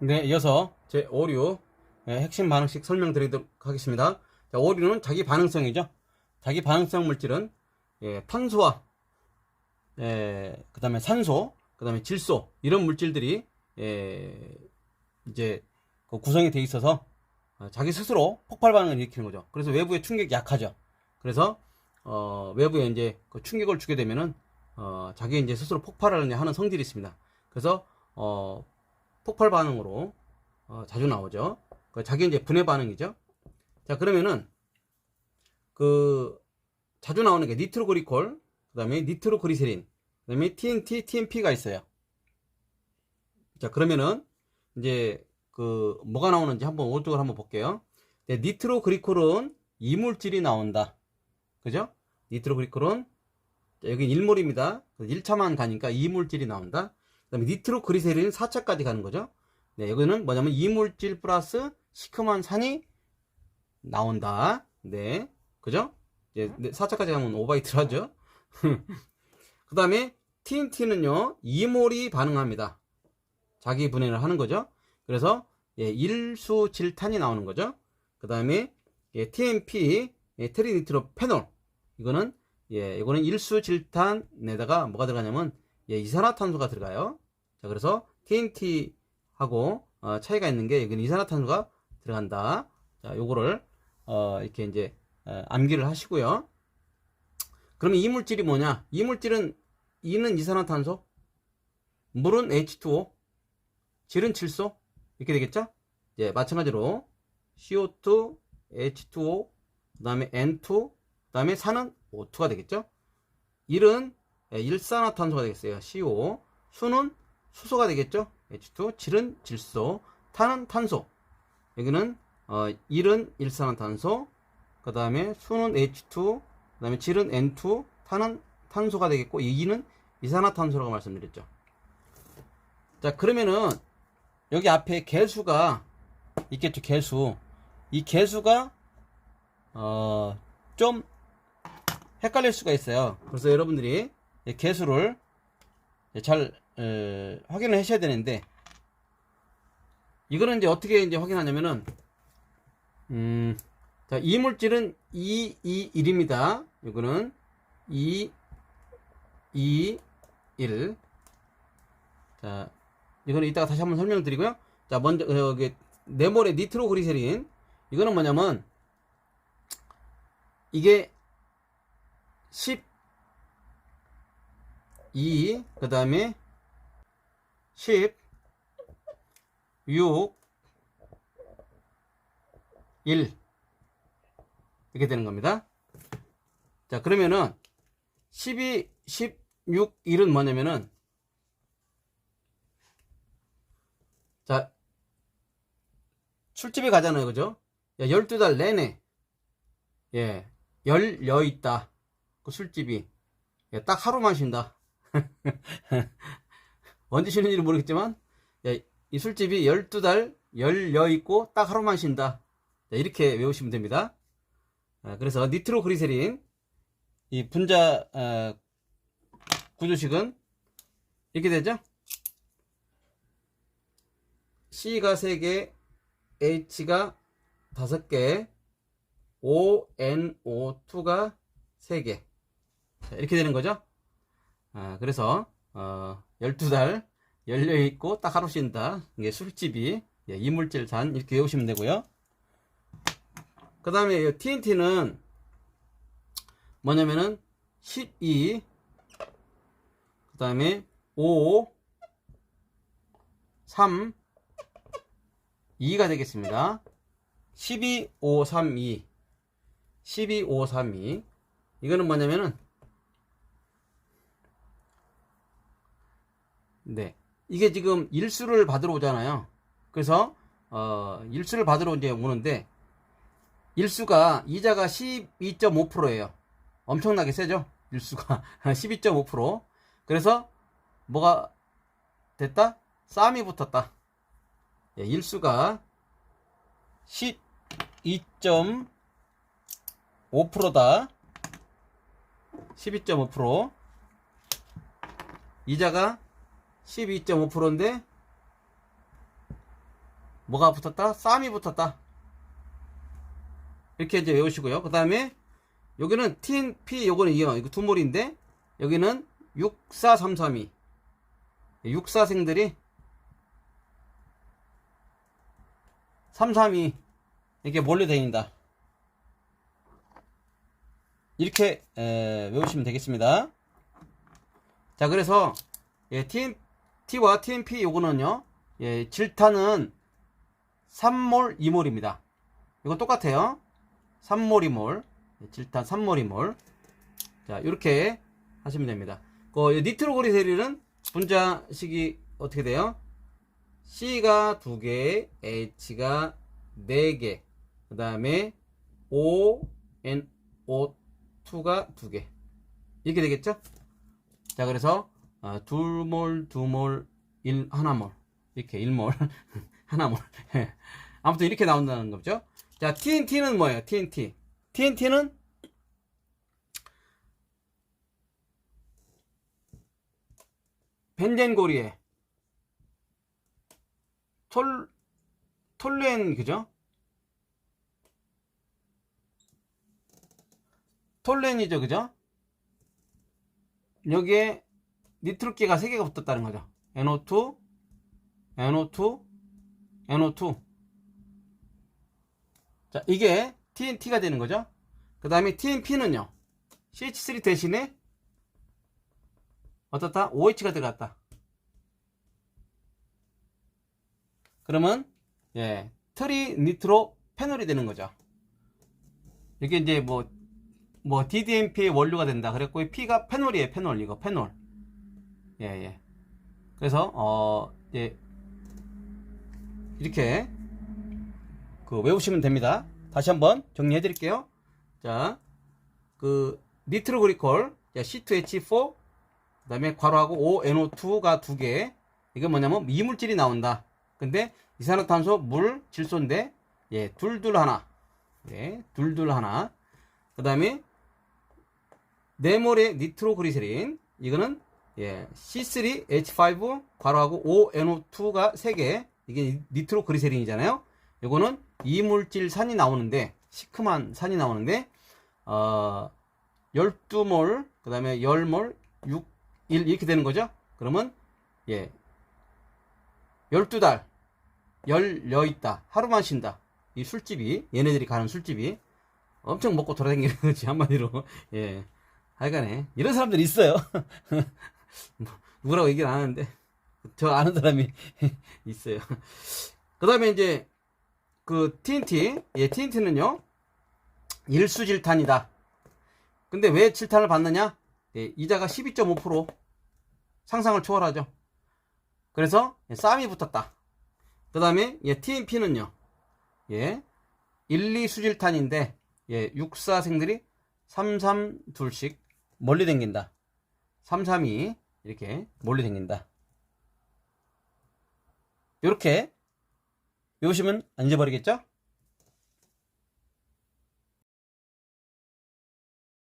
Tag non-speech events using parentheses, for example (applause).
네, 이어서 제 오류 예, 핵심 반응식 설명드리도록 하겠습니다. 자, 오류는 자기 반응성이죠. 자기 반응성 물질은 예, 탄소와 예, 그 다음에 산소, 그 다음에 질소 이런 물질들이 예, 이제 그 구성이 돼 있어서 어, 자기 스스로 폭발 반응을 일으키는 거죠. 그래서 외부의 충격이 약하죠. 그래서 어, 외부에 이제 그 충격을 주게 되면은 어, 자기 이제 스스로 폭발을 하는 성질이 있습니다. 그래서 어, 폭발 반응으로 어, 자주 나오죠. 그 자기 이제 분해 반응이죠. 자 그러면은 그 자주 나오는 게 니트로그리콜, 그다음에 니트로그리세린, 그다음에 TNT, TMP가 있어요. 자 그러면은 이제 그 뭐가 나오는지 한번 오른쪽을 한번 볼게요. 네, 니트로그리콜은 이물질이 나온다. 그죠? 니트로그리콜은 자, 여기 1몰입니다. 1차만 가니까 이물질이 나온다. 그 다음에 니트로 그리세린은 4차까지 가는 거죠. 네, 여기는 뭐냐면 이물질 플러스 시큼한 산이 나온다. 네, 그죠? 이제 4차까지 가면 오바이트를 하죠. (laughs) 그 다음에 TNT는요, 이몰이 반응합니다. 자기 분해를 하는 거죠. 그래서 예, 일수질탄이 나오는 거죠. 그 다음에 예, TMP, 예, 트리니트로 페놀 이거는 예, 이거는 일수질탄에다가 뭐가 들어가냐면 예, 이산화탄소가 들어가요. 자, 그래서 TNT하고 어, 차이가 있는 게 여기는 이산화탄소가 들어간다. 자, 요거를 어, 이렇게 이제 어, 암기를 하시고요. 그러면 이 물질이 뭐냐? 이 물질은 E는 이산화탄소, 물은 H2O, 질은 질소 이렇게 되겠죠? 예, 마찬가지로 CO2, H2O, 그 다음에 N2, 그 다음에 산은 O2가 되겠죠? 일은 예, 일산화탄소가 되겠어요. CO. 수는 수소가 되겠죠? H2. 질은 질소. 탄은 탄소. 여기는 어, 일은 일산화탄소. 그 다음에 수는 H2. 그 다음에 질은 N2. 탄은 탄소가 되겠고 이는 이산화탄소라고 말씀드렸죠. 자 그러면은 여기 앞에 개수가 있겠죠. 개수. 이 개수가 어, 좀 헷갈릴 수가 있어요. 그래서 여러분들이 이 개수를 잘 에, 확인을 하셔야 되는데 이거는 이제 어떻게 이제 확인하냐면은 음, 자, 이 물질은 2, 2, 1입니다. 이거는 2, 2, 1. 자, 이거는 이따가 다시 한번 설명드리고요. 자, 먼저 여기 네모의 니트로그리세린 이거는 뭐냐면 이게 10 2, 그 다음에 10, 6, 1. 이렇게 되는 겁니다. 자, 그러면은 12, 16, 1은 뭐냐면은 자, 술집에 가잖아요. 그죠? 야, 12달 내내 예, 열려 있다. 그 술집이. 예, 딱 하루만 쉰다. (laughs) 언제 쉬는지는 모르겠지만 야, 이 술집이 12달 열려 있고 딱 하루만 쉰다. 자, 이렇게 외우시면 됩니다. 아, 그래서 니트로그리세린 이 분자 아, 구조식은 이렇게 되죠. C가 3개, H가 5개, ONO2가 3개. 자, 이렇게 되는 거죠. 아, 그래서, 어, 12달 열려있고 딱 하루 쉰다. 이게 술집이, 예, 이물질 잔, 이렇게 외우시면 되고요. 그 다음에 TNT는 뭐냐면은 12, 그 다음에 5, 3, 2가 되겠습니다. 12, 5, 3, 2. 12, 5, 3, 2. 이거는 뭐냐면은, 네. 이게 지금 일수를 받으러 오잖아요. 그래서, 어, 일수를 받으러 이제 오는데, 일수가, 이자가 12.5%예요. 엄청나게 세죠? 일수가. (laughs) 12.5%. 그래서, 뭐가 됐다? 싸움이 붙었다. 예, 일수가 12.5%다. 12.5%. 이자가 12.5%인데 뭐가 붙었다? 쌈이 붙었다. 이렇게 이제 외우시고요. 그 다음에 여기는 TNP 요거는 이어 이거 두 몰인데 여기는 64332 육사생들이 332 이렇게 몰려다닌다. 이렇게 에, 외우시면 되겠습니다. 자, 그래서 예, TNT와 TNP 요거는요. 예, 질탄은 3몰, 2몰입니다. 이거 똑같아요. 3몰, 2몰. 예, 질탄 3몰, 2몰. 자, 이렇게 하시면 됩니다. 그 니트로그리세린은 분자식이 어떻게 돼요? C가 2개, H가 4개, 그 다음에 O, N, O, 2가 2개. 이렇게 되겠죠? 자, 그래서, 어, 둘몰, 두몰, 일, 하나몰. 이렇게, 일몰, (laughs) 하나몰. (laughs) 예. 아무튼 이렇게 나온다는 거죠. 자, TNT는 뭐예요? TNT. TNT는 벤젠고리에 톨, 톨렌, 그죠? 톨렌이죠, 그죠? 여기에 니트로키가 3개가 붙었다는 거죠. NO2, NO2, NO2. 자, 이게 TNT가 되는 거죠. 그 다음에 TNP는요. CH3 대신에 어떻다? OH가 들어갔다. 그러면 예, 트리 니트로 페놀이 되는 거죠. 이게 이제 뭐, 뭐, DDMP의 원료가 된다. 그랬고, 이 P가 페놀이에요, 페놀. 이거, 페놀. 예, 예. 그래서, 어, 예. 이렇게, 그, 외우시면 됩니다. 다시 한번 정리해 드릴게요. 자, 그, 니트로그리콜, 자, C2H4, 그 다음에 괄호하고 ONO2가 두 개. 이게 뭐냐면, 이물질이 나온다. 근데, 이산화탄소, 물, 질소인데, 예, 둘둘 하나. 예, 둘둘 하나. 그 다음에, 네몰의 니트로그리세린. 이거는, 예, C3H5, 괄호하고 ONO2가 세 개. 이게 니트로그리세린이잖아요. 이거는 이물질 산이 나오는데, 시큼한 산이 나오는데, 어, 12몰, 그 다음에 10몰, 6, 1 이렇게 되는 거죠. 그러면, 예, 12달, 열려 있다. 하루만 쉰다. 이 술집이, 얘네들이 가는 술집이 엄청 먹고 돌아다니는 거지, 한마디로. (laughs) 예. 하여간에, 이런 사람들이 있어요. (laughs) 뭐, 누구라고 얘기를 안 하는데, 저 아는 사람이 (laughs) 있어요. 그 다음에 이제, 그 TNT, 예, TNT는요, 일수질탄이다. 근데 왜 질탄을 받느냐? 예, 이자가 12.5% 상상을 초월하죠. 그래서 예, 쌈이 붙었다. 그 다음에 예, TNP는요. 예, 1, 2 수질탄인데 예, 육사생들이 3, 3, 둘씩 멀리 댕긴다. 3, 3, 2 이렇게 멀리 댕긴다. 이렇게 외우시면 안 잊어버리겠죠?